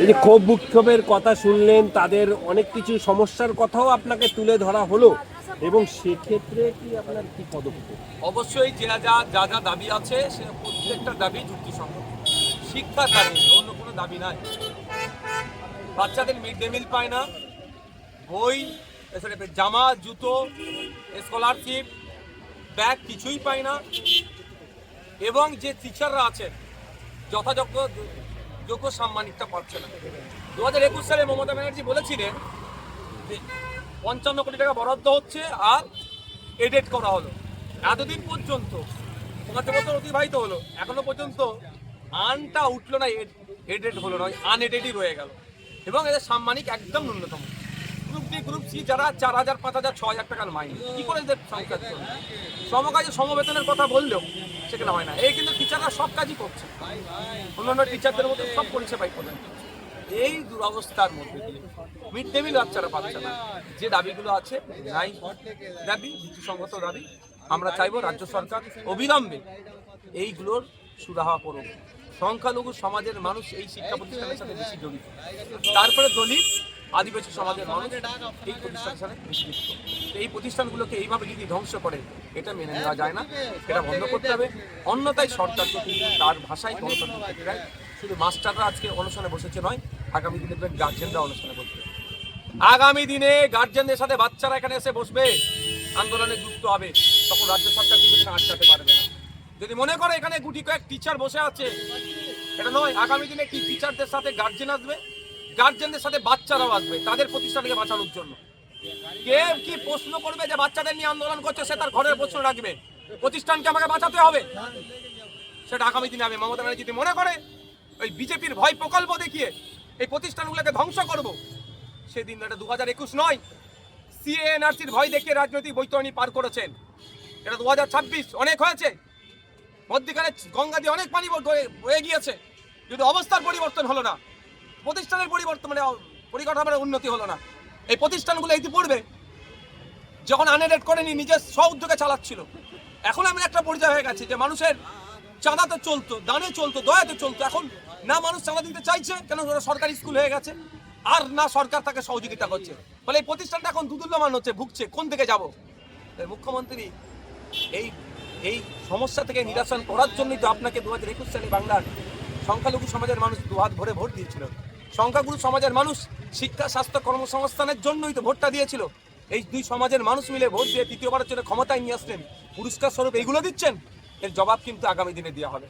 এই যে ক্ষোভ বিক্ষোভের কথা শুনলেন, তাদের অনেক কিছু সমস্যার কথাও আপনাকে তুলে ধরা হলো। এবং সেক্ষেত্রে কি আপনার কি পদক্ষেপ? অবশ্যই যা যা যা যা দাবি আছে, সে প্রত্যেকটা দাবি যুক্তিসঙ্গত। শিক্ষার দাবি অন্য কোনো দাবি নাই। বাচ্চাদের মিড ডে মিল পায় না। বই এছাড়া জামা, জুতো স্কলারশিপ ব্যাগ কিছুই পায় না। এবং যে টিচাররা আছেন যথাযোগ্য যোগ্য সাম্মানিকটা পাচ্ছে না। দু হাজার একুশ সালে মমতা ব্যানার্জি বলেছিলেন যে পঞ্চান্ন কোটি টাকা বরাদ্দ হচ্ছে আর এডেট করা হলো। এতদিন পর্যন্ত পাঁচ বছর অতিবাহিত হলো, এখনও পর্যন্ত আনটা উঠল না এডেড হলো না আনএডেডই রয়ে গেল। এবং এদের সাম্মানিক একদম ন্যূনতম। গ্রুপ ডি গ্রুপ সি যারা চার হাজার, পাঁচ হাজার, ছ হাজার টাকার মাইনে, কি করে এদের সমকাজে, সমবেতনের কথা বললেও সেখানে হয় না। এই কিন্তু টিচাররা সব কাজই করছে। অন্যান্য টিচারদের মধ্যে সব পরিষেবাই করছে। এই দুরবস্থার মধ্যে দিয়ে মিড ডে মিল বাচ্চারা পাচ্ছে না। যে দাবিগুলো আছে, নাই। দাবি যুক্তিসঙ্গত দাবি। আমরা চাইব রাজ্য সরকার অবিলম্বে এইগুলোর সুরাহা করুক। সংখ্যালঘু সমাজের মানুষ এই শিক্ষা প্রতিষ্ঠানের সাথে বেশি জড়িত। তারপরে দলিত আদিবাসী সমাজের মানুষ এই প্রতিষ্ঠানের সাথে বেশি যুক্ত তো এই প্রতিষ্ঠানগুলোকে এইভাবে যদি ধ্বংস করে, এটা মেনে নেওয়া যায় না। এটা বন্ধ করতে হবে। অন্যথায় সরকারকে কিন্তু তার ভাষায় প্রক্রিয়ায় শুধু মাস্টাররা আজকে অনুষ্ঠানে বসেছে নয়, আগামী দিনে গার্জেনরা অনুষ্ঠানে বসবে। আগামী দিনে গার্জেনদের সাথে বাচ্চারা এখানে এসে বসবে। আন্দোলনে যুক্ত হবে। তখন রাজ্য সরকার কিন্তু আটকাতে পারবে না। যদি মনে করে এখানে গুটি কয়েক টিচার বসে আছে, এটা নয়, আগামী দিনে কি টিচারদের সাথে গার্জেন আসবে? গার্জেনদের সাথে বাচ্চারাও আসবে তাদের প্রতিষ্ঠানকে বাঁচানোর জন্য। কে কি প্রশ্ন করবে যে বাচ্চাদের নিয়ে আন্দোলন করছে, সে তার ঘরের প্রশ্ন রাখবে। প্রতিষ্ঠানকে আমাকে বাঁচাতে হবে। সেটা আগামী দিনে আমি মমতা ব্যানার্জি যদি মনে করে ওই বিজেপির ভয় প্রকল্প দেখিয়ে এই প্রতিষ্ঠানগুলোকে ধ্বংস করব। সেদিন এটা দু হাজার একুশ নয় সিএনআরসির ভয় দেখিয়ে রাজনৈতিক বৈতরণী পার করেছেন। এটা দু হাজার ছাব্বিশ, অনেক হয়েছে। মধ্যখানে গঙ্গা দিয়ে অনেক পানি গিয়েছে। যদি অবস্থার পরিবর্তন হলো না প্রতিষ্ঠানের পরিবর্তন পরিকাঠামোর উন্নতি হলো না। এই প্রতিষ্ঠানগুলো ইতিপূর্বে যখন আনএডেড করেনি, নিজের স্ব উদ্যোগে চালাচ্ছিল। এখন আমি একটা পর্যায়ে হয়ে গেছি যে মানুষের চাঁদাতে চলতো, দানে চলতো, দয়াতে চলতো। এখন না মানুষ চাঁদা দিতে চাইছে, কেন ওরা সরকারি স্কুল হয়ে গেছে, আর না সরকার তাকে সহযোগিতা করছে। ফলে এই প্রতিষ্ঠানটা এখন দুদুল্যমান হচ্ছে, ভুগছে, কোন দিকে যাব? মুখ্যমন্ত্রী, এই এই সমস্যা থেকে নিরাসন করার জন্যই তো আপনাকে দু হাজার একুশ সালে বাংলার সংখ্যালঘু সমাজের মানুষ দু হাত ভরে ভোট দিয়েছিল। সংখ্যাগুরু সমাজের মানুষ শিক্ষা, স্বাস্থ্য, কর্মসংস্থানের জন্যই তো ভোটটা দিয়েছিল। এই দুই সমাজের মানুষ মিলে ভোট দিয়ে তৃতীয়বারের জন্য ক্ষমতায় নিয়ে আসলেন। পুরস্কার স্বরূপ এইগুলো দিচ্ছেন? এর জবাব কিন্তু আগামী দিনে দেওয়া হবে।